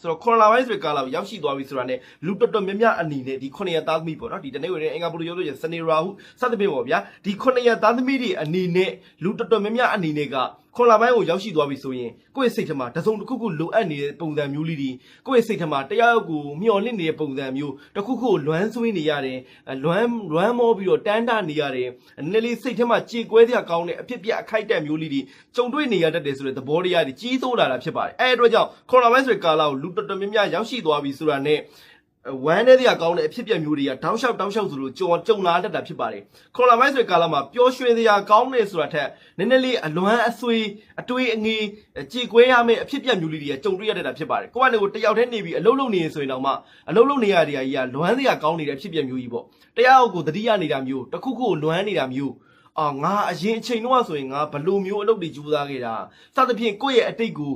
ဆိုတော့ကိုရိုနာဗိုင်းရပ်စ်ကာလကိုရောက်ရှိသွားပြီဆိုတာနဲ့လူတော်တော်များများအနေနဲ့ဒီ9ရက်သားသမီးပေါ့နော်ဒီတနေ့ဝေတဲ့အင်္ဂါပူရုပ်လို့ရစနေရာဟုစသဖြင့်ပေါ့ဗျာဒီ9ရက်သားသမီးတွေအနေနဲ့လူတော်တော်များများအနေနဲ့ကခွန်လာပိုင်းကိုရောက်ရှိသွားပြီဆိုရင်ကိုယ့်ရဲ့စိတ်ထဲမှာတစုံတစ်ခုခုလိုအပ်နေတဲ့ပုံစံမျိုးလေးတွေကိုယ့်ရဲ့စိတ်ထဲမှာတရားရောက်ကိုမျော်လင့်နေတဲ့ပုံစံမျိုးတစ်ခုခုကိုလွမ်းဆွေးနေရတယ်အဲလွမ်းလွမ်းမောပြီးတော့တန်းတနေရတယ်နည်းနည်းလေးစိတ်ထဲမှာကြေကွဲစရာကောင်းတဲ့အဖြစ်ပြက်အခိုက်အတန့်မျိုးလေးတွေကြုံတွေ့နေရတတ်တယ်ဆိုတဲ့သဘောတရားတွေကြီးစိုးလာတာဖြစ်ပါတယ်အဲအတွက်ကြောင့်ခွန်လာပိုင်းဆိုတဲ့ကာလကိုလူတော်တော်များများရောက်ရှိသွားပြီဆိုတာနဲ့ ဝမ်းတဲ့တရားကောင်းတဲ့အဖြစ်ပြက်မျိုးတွေကတောင်းလျှောက်တောင်းလျှောက်ဆိုလို့ကြုံကြုံလာတတ်တာဖြစ်ပါတယ်။ခေါ်လာမိုင်းဆိုတဲ့ကာလမှာပျော်ရွှင်တရားကောင်းတယ်ဆိုတာထက်နည်းနည်းလေးအလွမ်းအဆွေးအတွေးအငေးကြေကွဲရမယ့်အဖြစ်ပြက်မျိုးလေးတွေကကြုံတွေ့ရတတ်တာဖြစ်ပါတယ်။ကိုယ့်ကနေကိုတယောက်တည်းနေပြီးအလုံးလုံးနေရင်ဆိုရင်တော့မှအလုံးလုံးနေရတဲ့နေရာကြီးကလွမ်းတရားကောင်းနေတဲ့အဖြစ်ပြက်မျိုးကြီးပေါ့။တရားကိုတတိယနေတာမျိုးတစ်ခုခုကိုလွမ်းနေတာမျိုးအာငါအရင်အချိန်တော့ဆိုရင်ငါဘလို့မျိုးအလုပ်တွေကြိုးစားခဲ့တာစသဖြင့်ကိုယ့်ရဲ့အတိတ်ကို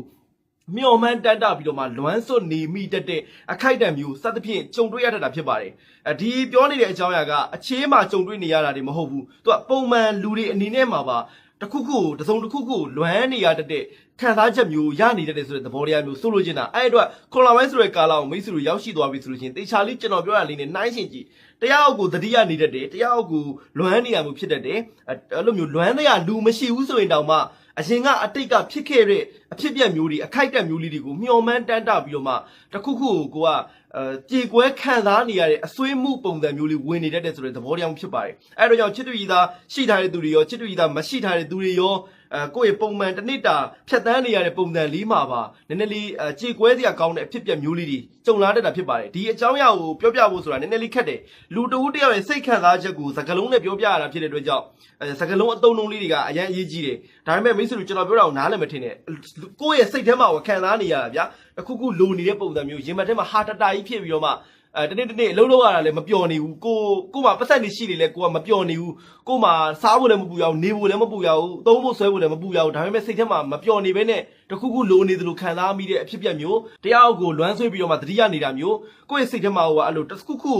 မျော်မှန်းတတ်တာပြီးတော့မှလွမ်းစွတ်နေမိတတ်တဲ့အခိုက်အတန့်မျိုးစသဖြင့်ကြုံတွေ့ရတတ်တာဖြစ်ပါတယ်။အဲဒီပြောနေတဲ့အကြောင်းအရာကအခြေမှာကြုံတွေ့နေရတာတွေမဟုတ်ဘူး။သူကပုံမှန်လူတွေအနေနဲ့မှာပါတစ်ခုခုကိုတစ်စုံတစ်ခုခုကိုလွမ်းနေရတတ်တဲ့ခံစားချက်မျိုးရနေတတ်တဲ့ဆိုတဲ့သဘောတရားမျိုးဆိုလိုချင်တာအဲ့အတွက်ခွန်လာဝိုင်းဆိုတဲ့ကာလာကိုမိတ်ဆွေတို့ရောက်ရှိသွားပြီဆိုလို့ရှိရင်တေချာလေးကျွန်တော်ပြောရလေးနဲ့နှိုင်းရှင်ကြည့်တရားအုပ်ကိုတတိယနေတတ်တယ်တရားအုပ်ကိုလွမ်းနေရမှုဖြစ်တတ်တယ်အဲ့အဲ့လိုမျိုးလွမ်းတဲ့အလူမရှိဘူးဆိုရင်တောင်မှ အရင်ကအတိတ်ကဖြစ်ခဲ့တဲ့အဖြစ်ပြက်မျိုးတွေအခိုက်အတန့်မျိုးလေးတွေကိုမျှော်မှန်းတမ်းတပြီးတော့မှတစ်ခုခုကိုကိုကအဲကြေကွဲခံစားနေရတဲ့အစွေးမှုပုံစံမျိုးလေးဝင်နေတတ်တဲ့ဆိုတဲ့သဘောတရားမျိုးဖြစ်ပါတယ်အဲ့တော့ကြောင့်ချစ်တူကြီးသားရှိထားတဲ့သူတွေရောချစ်တူကြီးသားမရှိထားတဲ့သူတွေရော အဲကိုယ့်ရဲ့ပုံမှန်တစ်နှစ်တာဖြတ်တန်းနေရတဲ့ပုံစံလေးမှာပါနည်းနည်းလေးအဲကြေကွဲစရာကောင်းတဲ့အဖြစ်ပြက်မျိုးလေးတွေကြုံလာတတ်တာဖြစ်ပါတယ်ဒီအကြောင်းအရာကိုပြောပြဖို့ဆိုတာနည်းနည်းလေးခက်တယ်လူတဦးတယောက်ရဲ့စိတ်ခံစားချက်ကိုစကားလုံးနဲ့ပြောပြရတာဖြစ်တဲ့အတွက်ကြောင့်အဲစကားလုံးအသုံးလုံးလေးတွေကအရင်အရေးကြီးတယ်ဒါပေမဲ့မိတ်ဆွေတို့ကျွန်တော်ပြောတာကိုနားလည်မထင်နဲ့ကိုယ့်ရဲ့စိတ်ထဲမှာကိုခံစားနေရတာဗျာအခုခုလိုနေတဲ့ပုံစံမျိုးရင်မထဲမှာဟာတတာကြီးဖြစ်ပြီးတော့မှ အဲတနေ့တနေ့အလုံးလုံးရတာလည်းမပျော်နေဘူးကိုကိုမှပတ်သက်နေရှိနေလဲကိုကမပျော်နေဘူးကိုမှစားဖို့လည်းမပူရဘူးနေဖို့လည်းမပူရဘူးသုံးဖို့ဆွဲဖို့လည်းမပူရဘူးဒါပေမဲ့စိတ်ထဲမှာမပျော်နေဘဲနဲ့တခုခုလိုနေသလိုခံစားမိတဲ့အဖြစ်ပြက်မျိုးတရားအုပ်ကိုလွမ်းဆွေးပြီးတော့မှတတိယနေတာမျိုးကိုယ့်ရဲ့စိတ်ထဲမှာဟိုကအဲ့လိုတစ်ခုခု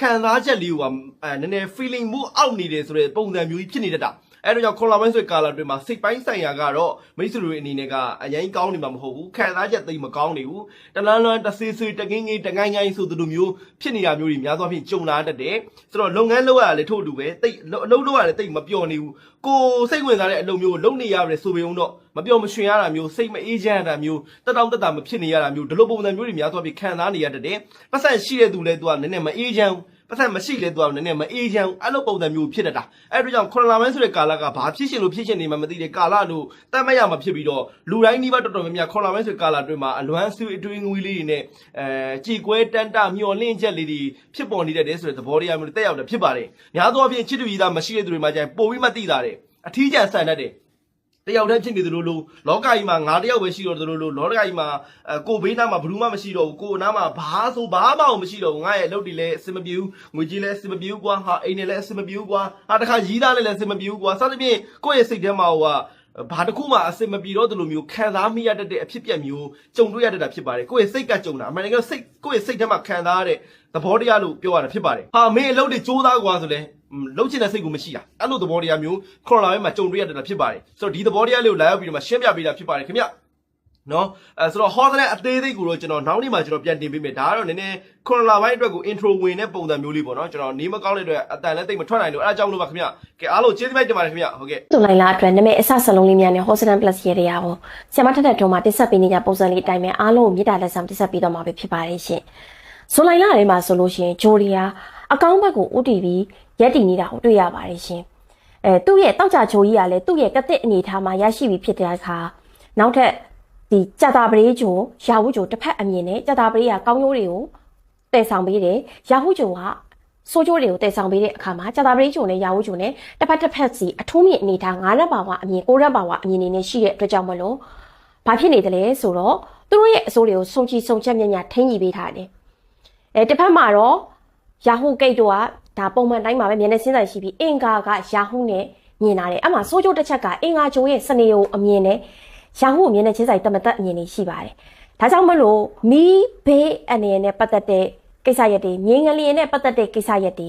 ခံစားချက်လေးဟိုကအဲနည်းနည်း feeling မှုအောက်နေတယ်ဆိုတဲ့ပုံစံမျိုးကြီးဖြစ်နေတတ်တာ အဲ့တော့ကြောင့်ခွန်လာပိုင်းဆိုတဲ့ကာလာတွေမှာစိတ်ပိုင်းဆိုင်ရာကတော့မိတ်ဆွေတွေအနေနဲ့ကအရင်ကောင်းနေမှာမဟုတ်ဘူးခံစားချက်သိပ်မကောင်းနေဘူးတလန်းလွန်းတဆေးဆေးတကင်းငင်းတငိုင်းငိုင်းဆိုသလိုမျိုးဖြစ်နေတာမျိုးတွေများသောအားဖြင့်ကြုံလာတတ်တယ်ဆိုတော့လုပ်ငန်းလုပ်ရတာလည်းထို့အတူပဲတိတ်အလုပ်လုပ်ရလည်းတိတ်မပျော်နေဘူးကိုစိတ်ဝင်စားတဲ့အလုပ်မျိုးကိုလုပ်နေရတယ်ဆိုပေုံတော့မပျော်မရွှင်ရတာမျိုးစိတ်မအေးချမ်းရတာမျိုးတက်တောင့်တက်တာမဖြစ်နေရတာမျိုးဒီလိုပုံစံမျိုးတွေများသောအားဖြင့်ခံစားနေရတတ်တယ်ပတ်စံရှိတဲ့သူလည်းသူကနည်းနည်းမအေးချမ်းဘူး ပတ်သက်မရှိလဲသူကနည်းနည်းမအေးချမ်းအဲ့လိုပုံစံမျိုးဖြစ်တတ်တာအဲ့ဒါကြောင့်ခွန်လာမန်းဆိုတဲ့ကာလကဘာဖြစ်ရှင်လို့ဖြစ်ရှင်နေမှမသိတဲ့ကာလလို့တတ်မရမှာဖြစ်ပြီးတော့လူတိုင်းဒီဘက်တော်တော်များများခွန်လာမန်းဆိုတဲ့ကာလအတွင်းမှာအလွမ်းဆွေးအတွင်းငွေလေးတွေနဲ့အဲကြည်ကွဲတန်တမျောလင့်ချက်လေးတွေဖြစ်ပေါ်နေတတ်တယ်ဆိုတဲ့သဘောတရားမျိုးတွေတက်ရောက်တယ်ဖြစ်ပါတယ်များသောအားဖြင့်ချစ်တူကြီးသားမရှိတဲ့သူတွေမှာကျရင်ပိုပြီးမှသိတာတယ်အထီးကျန်ဆန်တတ်တယ် တယောက်တည်းဖြစ်နေသလိုလိုလောကကြီးမှာငါတယောက်ပဲရှိတော့သလိုလိုလောကကြီးမှာအဲကိုဘေးနားမှာဘယ်သူမှမရှိတော့ဘူးကိုနားမှာဘာဆိုဘာမှမရှိတော့ဘူးငါရဲ့အလုပ်တွေလည်းအဆင်မပြေဘူးငွေကြေးလည်းအဆင်မပြေဘူးကွာဟာအိမ်နဲ့လည်းအဆင်မပြေဘူးကွာဟာတခါရီးသားလည်းလည်းအဆင်မပြေဘူးကွာစသဖြင့်ကိုယ့်ရဲ့စိတ်ထဲမှာဟိုက ဘာတစ်ခုမှအဆင်မပြေတော့သလိုမျိုးခံစားမိရတတ်တဲ့အဖြစ်ပြက်မျိုးကြုံတွေ့ရတတ်တာဖြစ်ပါတယ်ကိုယ့်ရဲ့စိတ်ကကြုံတာအမှန်တကယ်စိတ်ကိုယ့်ရဲ့စိတ်ထဲမှာခံစားရတဲ့သဘောတရားလို့ပြောရတာဖြစ်ပါတယ်ဟာမင်းအလုပ်တွေစူးစမ်းကွာဆိုလဲလှုပ်ချင်တဲ့စိတ်ကိုမရှိတာအဲ့လိုသဘောတရားမျိုးခေါ်လာပိုင်းမှာကြုံတွေ့ရတတ်တာဖြစ်ပါတယ်ဆိုတော့ဒီသဘောတရားလေးကိုလာရောက်ပြီးတော့မှရှင်းပြပေးတာဖြစ်ပါတယ်ခင်ဗျ နော်အဲဆိုတော့ဟောတဲ့အသေးသေးကိုတော့ကျွန်တော်နောက်နေ့မှကျွန်တော်ပြန်တင်ပေးမယ်ဒါကတော့နည်းနည်းခေါ်လာပိုင်းအတွက်ကို intro ဝင်တဲ့ပုံစံမျိုးလေးပေါ့နော်ကျွန်တော်နေမကောင်းတဲ့အတွက်အတန်လည်းတိတ်မထွက်နိုင်လို့အဲ့ဒါကြောင့်လို့ပါခင်ဗျကဲအားလုံးကျေးဇူးတင်ပါတယ်ခင်ဗျဟုတ်ကဲ့တူလိုက်လာအတွက်နာမည်အစစလုံးလေးများနဲ့ Hospital Plus ရေတရားကိုဆ iam ထက်ထက်တုံးမှာတင်ဆက်ပေးနေကြပုံစံလေးအတိုင်းပဲအားလုံးကိုမြေတားလက်ဆောင်တင်ဆက်ပေးတော့မှာပဲဖြစ်ပါတယ်ရှင်။ဇွန်လလာထဲမှာဆိုလို့ရှိရင်ဂျိုရီယာအကောင့်ဘက်ကို OTV ရက်တည်နေတာကိုတွေ့ရပါတယ်ရှင်။အဲသူ့ရဲ့တောက်ကြချိုကြီးကလည်းသူ့ရဲ့ကတစ်အနေထားမှာရရှိပြီဖြစ်တဲ့အခါနောက်ထပ် ဒီကြတာပရေဂျိုရာဝူဂျိုတစ်ဖက်အမြင်နဲ့ကြတာပရေကကောင်းရိုးတွေကိုတည်ဆောင်ပေးတယ်။ရာဝူဂျိုကစိုးကျိုးတွေကိုတည်ဆောင်ပေးတဲ့အခါမှာကြာတာပရိချုံနဲ့ရာဝူချုံနဲ့တစ်ဖက်တစ်ဖက်စီအထူးမြင့်အနေထား9လက်ပါဝအမြင်6လက်ပါဝအမြင်နေနဲ့ရှိတဲ့အတွက်ကြောင့်မလို့ဘာဖြစ်နေတယ်လဲဆိုတော့သူတို့ရဲ့အစိုးတွေကိုစုံချီစုံချက်မြညာထိန်းကြီးပေးထားတယ်အဲတစ်ဖက်မှာတော့ယာဟူဂိတ်တို့ကဒါပုံမှန်တိုင်းမှာပဲမျက်နှာစင်းဆိုင်ရှိပြီးအင်္ဂါကယာဟူနဲ့မြင်လာတယ်အမှစိုးကျိုးတစ်ချက်က အင်္ဂါကျိုးရဲ့စနေကိုအမြင်နဲ့ ယာဟူမျက်နှာချင်းဆိုင်တမတက်အမြင်တွေရှိပါတယ်ဒါကြောင့်မလို့မီးဘေးအနေနဲ့ပတ်သက်တဲ့ကိစ္စရက်တွေငင်းငလျင်နဲ့ပတ်သက်တဲ့ကိစ္စရက်တွေ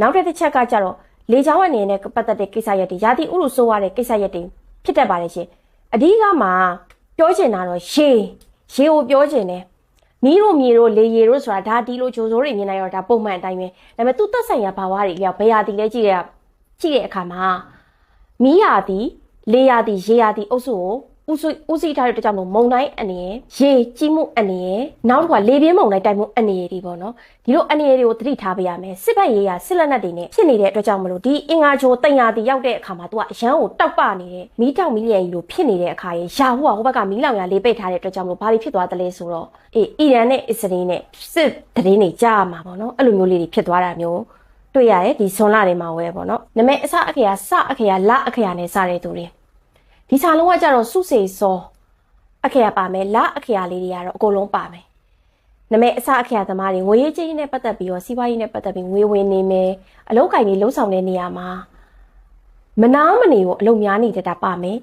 နောက်တစ်ချက်ကကြတော့လေချောင်းအနေနဲ့ပတ်သက်တဲ့ကိစ္စရက်တွေယာတိဥရုဆိုးရတဲ့ကိစ္စရက်တွေဖြစ်တတ်ပါတယ်ရှင်အဓိကမှာပြောချင်တာတော့ရှေးရှေးကိုပြောချင်တယ်မီးတို့မြေတို့လေရီတို့ဆိုတာဒါဒီလိုဂျိုဆိုးတွေမြင်နိုင်တော့ဒါပုံမှန်အတိုင်းပဲဒါပေမဲ့သူ့သက်ဆိုင်ရာဘာဝတွေလျောက်ဘယ်ရာတီလဲကြည့်ရကြည့်တဲ့အခါမှာမီးရာတီလေရာတီရေရာတီအုပ်စုကို ဦးစုဦးစီးထားတဲ့အတွက်ကြောင့်မို့မုံတိုင်းအနေနဲ့ရေကြီးမှုအနေနဲ့နောက်တစ်ခါလေပြင်းမုံတိုင်းတိုက်မှုအနေနဲ့ဒီပေါ့နော်ဒီလိုအနေနဲ့တွေကိုသတိထားပေးရမယ်စစ်ဘက်ရေးရာစစ်လက်နက်တွေနဲ့ဖြစ်နေတဲ့အတွက်ကြောင့်မလို့ဒီအင်္ဂါချိုတင်ရာတီရောက်တဲ့အခါမှာသူကအရန်ကိုတောက်ပနေတဲ့မီးတောက်မီးလျံကြီးလိုဖြစ်နေတဲ့အခါရေရာဟိုကဟိုဘက်ကမီးလောင်ရလေးပိတ်ထားတဲ့အတွက်ကြောင့်မလို့ဘာတွေဖြစ်သွားသလဲဆိုတော့အေးအီရန်နဲ့အစ္စရေးနဲ့စစ်တရင်တွေကြားရမှာပေါ့နော်အဲ့လိုမျိုးလေးတွေဖြစ်သွားတာမျိုးတွေ့ရတယ်ဒီဇွန်လတွေမှာဝဲပေါ့နော်နမဲအစအခရာစအခရာလအခရာနဲ့စတဲ့သူတွေ ဒီစာလုံးကကြတော့စုစေစောအခရာပါမယ်လအခရာလေးတွေကတော့အကုန်လုံးပါမယ်နမဲအစအခရာသမားတွေငွေရေးကြေးရေးနဲ့ပတ်သက်ပြီးတော့စီးပွားရေးနဲ့ပတ်သက်ပြီးငွေဝင်နေမယ်အလုပ်ကိုင်တွေလှုပ်ဆောင်တဲ့နေရာမှာမနာမနေကိုအလုပ်များနေတတ်တာပါမယ်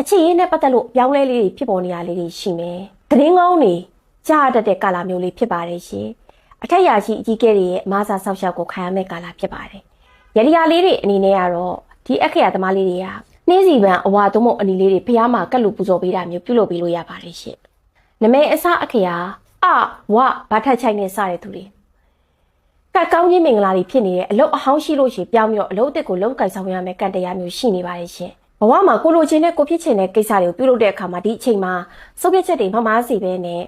အခြေရေးနဲ့ပတ်သက်လို့အပြောင်းလဲလေးတွေဖြစ်ပေါ်နေရလေးတွေရှိမယ်သတင်းကောင်းတွေကြားတတ်တဲ့ကာလမျိုးလေးဖြစ်ပါတယ်ရှင်အထက်ရာရှိအကြီးကဲတွေရဲ့အမားစာဆောက်ရှောက်ကိုခံရမယ့်ကာလဖြစ်ပါတယ်ရရလေးတွေအနေနဲ့ကတော့ဒီအခရာသမားလေးတွေက နှင်းစီပန်အဝါသုံးမအနီလေးတွေဖျားမှာကတ်လူပူဇော်ပေးတာမျိုးပြုလုပ်ပေးလို့ရပါတယ်ရှင်နမဲအစအခရာအဝဘာထက်ချိုက်နဲ့စတဲ့သူတွေကတ်ကောင်းခြင်းမင်္ဂလာတွေဖြစ်နေတဲ့အလုတ်အဟောင်းရှိလို့ရှိရင်ပြောင်းပြီးတော့အလုတ်အစ်စ်ကိုလုံးကိုင်ဆောင်ရမယ်ကံတရားမျိုးရှိနေပါတယ်ရှင်ဘဝမှာကိုလိုချင်တဲ့ကိုဖြစ်ချင်တဲ့ကိစ္စတွေကိုပြုလုပ်တဲ့အခါမှာဒီအချိန်မှာစုပ်ပြတ်ချက်တွေမမားစီပဲနဲ့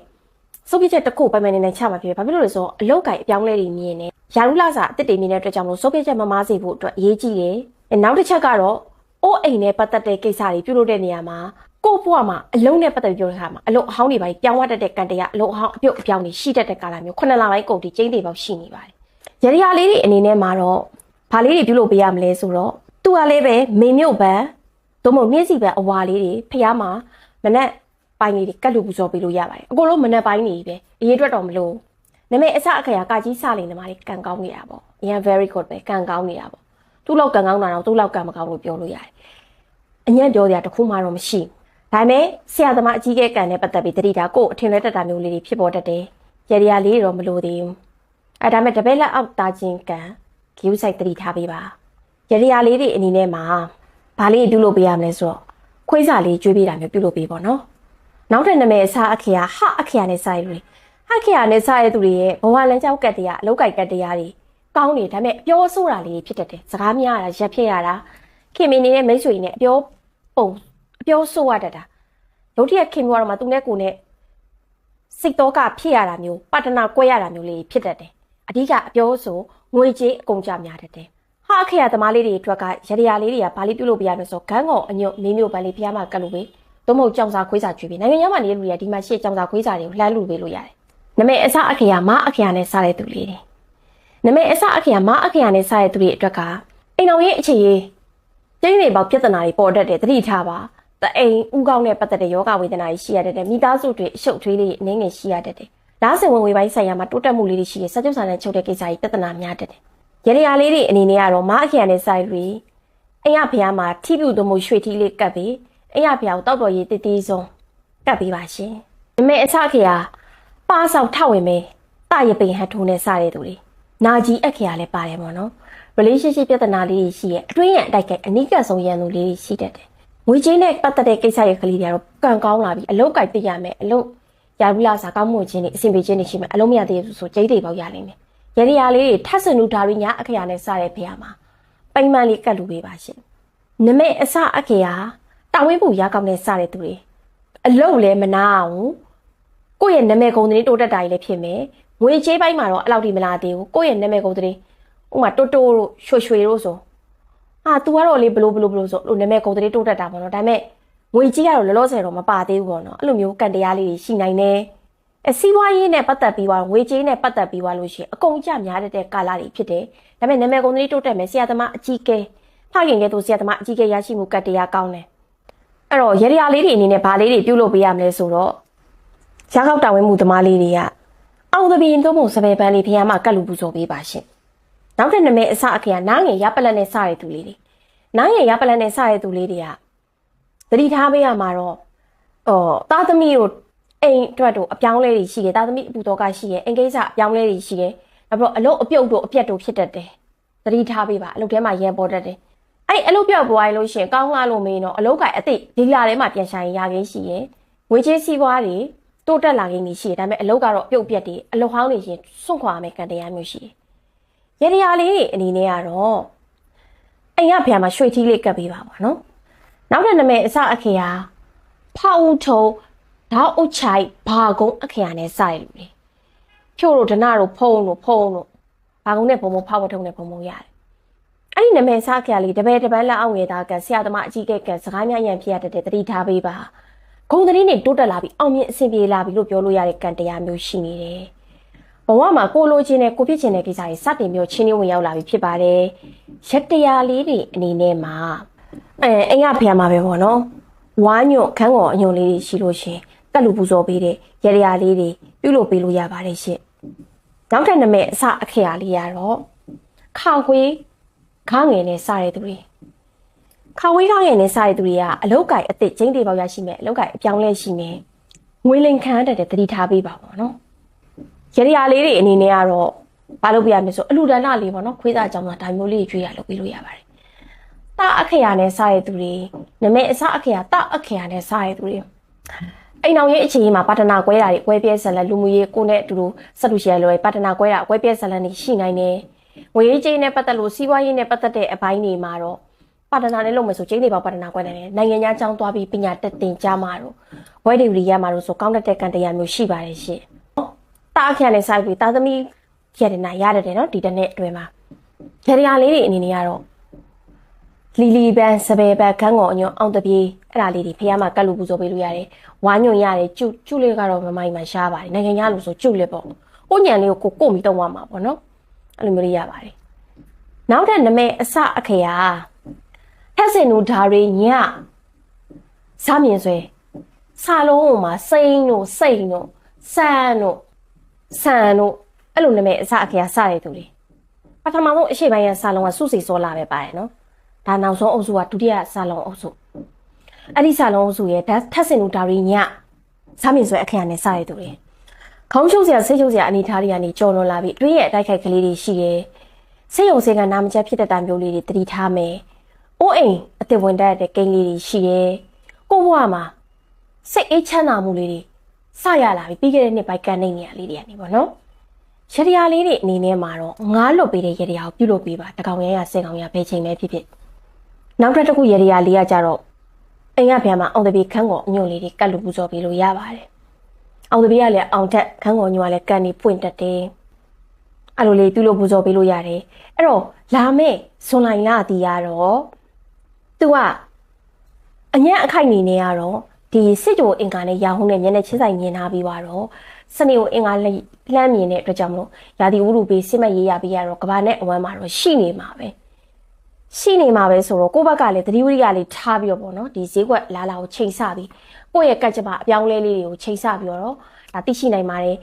စုပ်ပြတ်ချက်တစ်ခုပိုင်ပိုင်နေနေချမှာဖြစ်ဘာဖြစ်လို့လဲဆိုတော့အလုတ်ကိုင်အပြောင်းလဲတွေမြင်နေရာလူလာစာအစ်စ်တွေမြင်တဲ့အတွက်ကြောင့်မလို့စုပ်ပြတ်ချက်မမားစီဖို့အတွက်အရေးကြီးတယ်နောက်တစ်ချက်ကတော့ အိုးအိမ်နဲ့ပတ်သက်တဲ့ကိစ္စတွေပြုလုပ်တဲ့နေရာမှာကိုယ့်ဘဝမှာအလုံးနဲ့ပတ်သက်ပြီးပြောတဲ့အခါမှာအလုံးအဟောင်းတွေပါပြောင်းရတတ်တဲ့ကံတရားအလုံးအဟောင်းအပြုတ်အပြောင်းတွေရှိတတ်တဲ့ကာလမျိုးခုနှစ်လပိုင်းကုန်တီကျင်းတွေပေါက်ရှိနေပါတယ်။ရရလေးတွေအနေနဲ့မှာတော့ဘာလေးတွေပြုလုပ်ပေးရမလဲဆိုတော့သူကလည်းပဲမေမြုပ်ပန်းသို့မဟုတ်မျက်စိပန်းအဝါလေးတွေဖះမှာမနဲ့ပိုင်းလေးတွေကတ်လူပူဇော်ပေးလို့ရပါတယ်။အကုန်လုံးမနဲ့ပိုင်းနေပြီပဲ။အရေးအတွက်တော့မလို့နမေအစအခရာကကြီးစလိန်သမားတွေကံကောင်းနေတာပေါ့။အရင် very good ပဲကံကောင်းနေတာပေါ့။ သူ့လောက်ကံကောင်းတာတော့သူ့လောက်ကံမကောင်းလို့ပြောလို့ရတယ်။အညံ့ပြောစရာတစ်ခုမှတော့မရှိဘူး။ဒါပေမဲ့ဆရာသမားအကြီးကဲကံနဲ့ပတ်သက်ပြီးတတိတာကို့အထင်လဲတက်တာမျိုးလေးတွေဖြစ်ပေါ်တတ်တယ်။ရရလေးတွေတော့မလို့သေးဘူး။အဲဒါမဲ့တပည့်လက်အောက်သားချင်းကံဂယူဆိုင်တတိထားပေးပါ။ရရလေးတွေအနေနဲ့မှာဘာလေးပြုလုပ်ပေးရမလဲဆိုတော့ခွေးစာလေးကျွေးပေးတာမျိုးပြုလုပ်ပေးပေါ့နော်။နောက်ထပ်နာမည်အစားအခရာဟအခရာနဲ့စာရည်တွေဟအခရာနဲ့စာရည်သူတွေရဲ့ဘဝလမ်းကြောင်းကတ်တရားအလောက်ကင်ကတ်တရားတွေ ကောင်းနေဒါပေမဲ့အပြောဆိုးတာလေးဖြစ်တတ်တယ်။စကားများရတာရက်ဖြစ်ရတာခင်မင်းနေတဲ့မိတ်ဆွေနဲ့အပြောပုံအပြောဆိုးရတတ်တာရုတ်တရက်ခင်မျိုးကတော့မှသူနဲ့ကိုနဲ့စိတ်တော့ကဖြစ်ရတာမျိုးပတ္တနာကွဲရတာမျိုးလေးဖြစ်တတ်တယ်အဓိကအပြောဆိုငွေကြေးအကုန်ကြများတတ်တယ်ဟာအခရသမားလေးတွေအတွက်ကရရလေးတွေကဘာလေးပြုလုပ်ပြရမလဲဆိုတော့ဂန်းကောင်အညွတ်မင်းမျိုးပန်းလေးဖျားမှကတ်လို့ပဲသို့မဟုတ်ကြောင်စာခွေးစာကျွေးပြီးနိုင်ငံခြားမှာနေတဲ့လူတွေကဒီမှာရှေ့ကြောင်စာခွေးစာတွေကိုလှမ်းလူပေးလို့ရတယ်နမေအစအခရာမအခရာနဲ့စားတဲ့သူလေးတွေ နမေအစအခရာမအခရာနဲ့စားတဲ့သူတွေအတွက်ကအိမ်တော်ရဲ့အခြေရေးကျင်းနေပေါက်ပြဿနာတွေပေါ်တတ်တယ်သတိထားပါတအိမ်ဥကောင်းနဲ့ပတ်သက်တဲ့ယောဂဝေဒနာတွေရှိရတဲ့မိသားစုတွေအရှုပ်ထွေးလေးအနေငယ်ရှိရတဲ့လားစင်ဝင်ဝေပိုင်းဆိုင်ရာမှာတိုးတက်မှုလေးတွေရှိရစကြုပ်စာနဲ့ချုပ်တဲ့ကိစ္စကြီးပြဿနာများတဲ့ရရရလေးတွေအနေနဲ့ကတော့မအခရာနဲ့ဆိုင်တွေအိမ်ရဖျားမှာထိပြူသမှုရွှေထီးလေးကပ်ပြီးအိမ်ရဖျားကိုတောက်တော်ရည်တည်တည်ဆုံးကပ်ပြီးပါရှင်နမေအစခရာပါဆောင်ထဝင်မယ်တရပိန်ဟတ်ထိုးနဲ့စတဲ့သူတွေ နာကြီးအခရာလည်းပါတယ်ပေါ့နော် relationship ပြဿနာလေးတွေရှိရဲ့အတွင်းရအတိုက်ကအနိကဆုံးရန်သူလေးတွေရှိတတ်တယ်ငွေချင်းနဲ့ပတ်သက်တဲ့ကိစ္စရဲ့ကလေးတွေကတော့ကံကောင်းလာပြီအလုတ်ကြိုက်သိရမယ်အလုတ်ရာဘူးလာစာကောင်းမှုချင်းတွေအဆင်ပြေချင်းတွေရှိမယ်အလုံးမရသေးဘူးဆိုကျိတ်တွေပေါက်ရလိမ့်မယ်ရရရလေးတွေထပ်စနူဓာရီညာအခရာနဲ့စတဲ့ဖေးမှာပိန်မှန်လေးကတ်လူပေးပါရှင်နမေအစအခရာတာဝင်းပူရကောင်းနဲ့စတဲ့သူတွေအလုတ်လည်းမနာအောင်ကိုယ့်ရဲ့နာမည်ကုံတွေတိုးတက်တာကြီးလည်းဖြစ်မယ် ငွေချေးပိုင်းမှာတော့အဲ့လောက်ထိမလာသေးဘူးကိုယ့်ရဲ့နာမည်ကုံတွေဥမာတိုးတိုးတို့ရွှေရွှေတို့ဆိုအာ तू ကတော့လေဘလို့ဘလို့ဘလို့ဆိုလို့နာမည်ကုံတွေတိုးတက်တာပေါ့နော်ဒါပေမဲ့ငွေကြီးကတော့လောလောဆယ်တော့မပါသေးဘူးပေါ့နော်အဲ့လိုမျိုးကန်တရားလေးတွေရှိနိုင်တယ်အစည်းဝါးရေးနဲ့ပတ်သက်ပြီးတော့ငွေကြေးနဲ့ပတ်သက်ပြီးသွားလို့ရှိရင်အကုန်ကြများတဲ့ကာလတွေဖြစ်တယ်ဒါပေမဲ့နာမည်ကုံတွေတိုးတက်မယ်ဆရာသမားအကြီးကဲဖခင်ကဲသူဆရာသမားအကြီးကဲရရှိမှုကတ်တရားကောင်းတယ်အဲ့တော့ရရလေးတွေအနေနဲ့ဗာလေးတွေပြုလုပ်ပေးရမလဲဆိုတော့ရကောက်တာဝန်မှုသမားလေးတွေက အောင်သဘင်သုံးပုံစပယ်ပန်းလေးဖះမှာကတ်လူပူဇော်ပေးပါရှင်နောက်တဲ့နာမည်အစအခရာနားငယ်ရပလက်နဲ့စတဲ့သူလေးတွေနားငယ်ရပလက်နဲ့စတဲ့သူလေးတွေကသတိထားပေးရမှာတော့အော်သားသမီးတို့အိမ်အတွက်တို့အပြောင်းလဲတွေရှိတယ်သားသမီးအပူတော်ကရှိတယ်အင်ကိစ္စအပြောင်းလဲတွေရှိတယ်နောက်ပြီးတော့အလုတ်အပြုတ်တို့အပြက်တို့ဖြစ်တတ်တယ်သတိထားပေးပါအလုတ်ထဲမှာရန်ပေါ်တတ်တယ်အဲ့အလုတ်ပြောက်ပွားရလို့ရှိရင်ကောင်းလာလို့မင်းတော့အလုတ်ကအသိဒီလာထဲမှာပြန်ဆိုင်ရခင်းရှိရယ်ငွေချေးစီးပွားတွေ တိုးတက်လာခြင်းကြီးရှိတယ်ဒါပေမဲ့အလုပ်ကတော့အပြုတ်ပြက်တယ်အလုပ်ဟောင်းနေရင်စွန့်ခွာရမယ်ကံတရားမျိုးရှိတယ်ရေရရာလေးတွေအနေနဲ့ကတော့အိမ်ကဖျာမှာရွှေထီးလေးကပ်ပေးပါပါနော်နောက်တဲ့နာမည်အစအခေယာဖောက်ထုံဓာတ်အုတ်ချိုက်ဘာကုန်းအခေယာနဲ့စရလူတွေဖြို့တို့ဒနာတို့ဖုံတို့ဖုံတို့ဘာကုန်းနဲ့ဘုံဘုံဖောက်ဝထုံနဲ့ဘုံဘုံရတယ်အဲ့ဒီနာမည်စားခရလေးတပည့်တပန်းလက်အောင်ငယ်သားကဆရာသမားအကြီးကဲကစကားများရန်ဖြစ်ရတဲ့တတိထားပေးပါ ဂုံသတင်းတွေတိုးတက်လာပြီးအောင်မြင်အဆင်ပြေလာပြီလို့ပြောလို့ရတဲ့ကံတရားမျိုးရှိနေတယ်ဘဝမှာကိုလိုချင်တဲ့ကိုဖြစ်ချင်တဲ့ကိစ္စတွေစတင်မျိုးချင်းချင်းဝင်ရောက်လာပြီဖြစ်ပါတယ်ရက်တရားလေးတွေအနေနဲ့မှာအဲအင်္ဂဖျာမှာပဲပေါ့နော်ဝါညွန့်ခန်းကောအညွန့်လေးတွေရှိလို့ရှင်ကတ်လူပူဇော်ပေးတဲ့ရက်တရားလေးတွေပြုလုပ်ပေးလို့ရပါတယ်ရှင်နောက်ထပ်နာမည်အစအခရာလေးရတော့ခါခွေးခါငယ်နဲ့စားရတဲ့သူတွေ ခါဝေးခါငယ်နဲ့စားရတဲ့သူတွေကအလောက်ကိုက်အစ်စ်ချင်းတွေပေါက်ရရှိမယ်အလောက်ကိုက်အပြောင်းလဲရှိမယ်ငွေလင်ခံရတဲ့တတိထားပေးပါပေါ့နော်ရရလေးတွေအနေနဲ့ကတော့ဘာလုပ်ပြရမလဲဆိုအလူဒဏ္ဍလေးပေါ့နော်ခွေးသားကြောင့်သာဒါမျိုးလေးကျွေးရလုပ်ပေးလို့ရပါတယ်တအခရာနဲ့စားရတဲ့သူတွေနမဲအစအခရာတအခရာနဲ့စားရတဲ့သူတွေအိမ်အောင်ရဲ့အခြေအနေမှာပါတနာကွဲတာတွေကွဲပြဲဇလန်လူမှုရေးကိုနဲ့အတူတူဆက်လူရှယ်လွယ်ပါတနာကွဲတာကွဲပြဲဇလန်တွေရှိနိုင်တယ်ငွေရေးကြေးနဲ့ပတ်သက်လို့စီးပွားရေးနဲ့ပတ်သက်တဲ့အပိုင်းတွေမှာတော့ ပါတနာနဲ့လုပ်မယ်ဆိုကျင်းတွေပါပါတနာကွဲတယ်နိုင်ငံခြားကျောင်းသွားပြီးပညာတက်တင်ကြားမှာတော့ဝဲဒီရီရမှာလို့ဆိုကောင်းတဲ့ကန်တရားမျိုးရှိပါတယ်ရှင်။တာအခရနဲ့စိုက်ပြီးတာသမီရတဲ့နာရတယ်တယ်နော်ဒီတစ်နေ့အတွင်းမှာရရလေးတွေအနေနဲ့ကတော့လီလီပန်စပယ်ဘတ်ခန်းကောအညွန့်အောင်တပြေးအဲ့ဒါလေးတွေဖះမှာကတ်လူပူဇော်ပေးလို့ရတယ်။ဝါညွန့်ရတယ်ကျုကျုလေးကတော့မမိုင်းမှာရှားပါတယ်နိုင်ငံခြားလို့ဆိုကျုလေးပေါ့။ကိုညံလေးကိုကိုကိုမိတော့မှာပေါ့နော်။အဲ့လိုမျိုးလေးရပါတယ်။နောက်တဲ့နမဲအစအခရာ ထက်စင်နူဓာရီညစားမြင်ဆွဲစာလုံးမှာစိမ့်တို့စိတ်တို့စမ်းတို့ဆန်တို့အဲ့လိုနမဲအစအခရာစတဲ့သူတွေပထမဆုံးအရှိပိုင်းရစာလုံးကစုစီစောလာပဲပါတယ်နော်ဒါနောက်ဆုံးအုပ်စုကဒုတိယစာလုံးအုပ်စုအဲ့ဒီစာလုံးအုပ်စုရဲ့ဓာတ်ထက်စင်နူဓာရီညစားမြင်ဆွဲအခရာနဲ့စတဲ့သူတွေခေါင်းချုပ်စရာဆိတ်ချုပ်စရာအနေထားတွေကနေကြော်လွန်လာပြီးတွင်းရဲ့အတိုက်ခိုက်ကလေးတွေရှိတယ်စိတ်ယုံစေကနာမကျဖြစ်တဲ့တာမျိုးလေးတွေတတိထားမယ်။ အိုးအိမ်အသက်ဝင်တတ်တဲ့ကိန်းလေးတွေရှိရဲ။ကို့ဘဝမှာစိတ်အေးချမ်းသာမှုလေးတွေစရလာပြီပြီးခဲ့တဲ့နှစ်ပိုင်းကန်နေနေရလေးတွေကနေပေါ့နော်။ရတရားလေးတွေအနေနဲ့မှာတော့ငားလွတ်ပေးတဲ့ရတရားကိုပြုလုပ်ပေးပါတကောင်ရရဆင်ကောင်ရဘယ်ချိန်ပဲဖြစ်ဖြစ်။နောက်ထပ်တစ်ခုရတရားလေးကကြတော့အိမ်ကပြန်မှာအောင်တပီခန်းကောအညွန့်လေးတွေကတ်လူပူဇော်ပေးလို့ရပါတယ်။အောင်တပီကလည်းအောင်ထက်ခန်းကောညွန့်ကလည်းကန်နေပွင့်တတ်တယ်။အဲ့လိုလေးပြုလို့ပူဇော်ပေးလို့ရတယ်အဲ့တော့လာမဲ့ဇွန်လိုင်လတီးရတော့ သူကအညံ့အခိုက်နေနေရတော့ဒီစစ်ကြိုအင်္ဂါနဲ့ရာဟုနဲ့မျက်နှာချင်းဆိုင်မြင်ထားပြီးသွားတော့စနေကိုအင်္ဂါလှလှမ်းမြင်တဲ့အတွက်ကြောင့်မလို့ရာသီဥတုပေးစစ်မဲ့ရေးရပြီးရတော့ကဘာနဲ့အဝမ်းမှာတော့ရှိနေမှာပဲရှိနေမှာပဲဆိုတော့ကိုယ့်ဘက်ကလည်းသတိဝိရိယလေးထားပြီးတော့ပေါ့နော်ဒီဈေးကွက်လာလာကိုချိန်ဆပြီးကိုယ့်ရဲ့ကတ်ကြမ္မာအပြောင်းလဲလေးတွေကိုချိန်ဆပြီးတော့ဒါသိရှိနိုင်ပါတယ်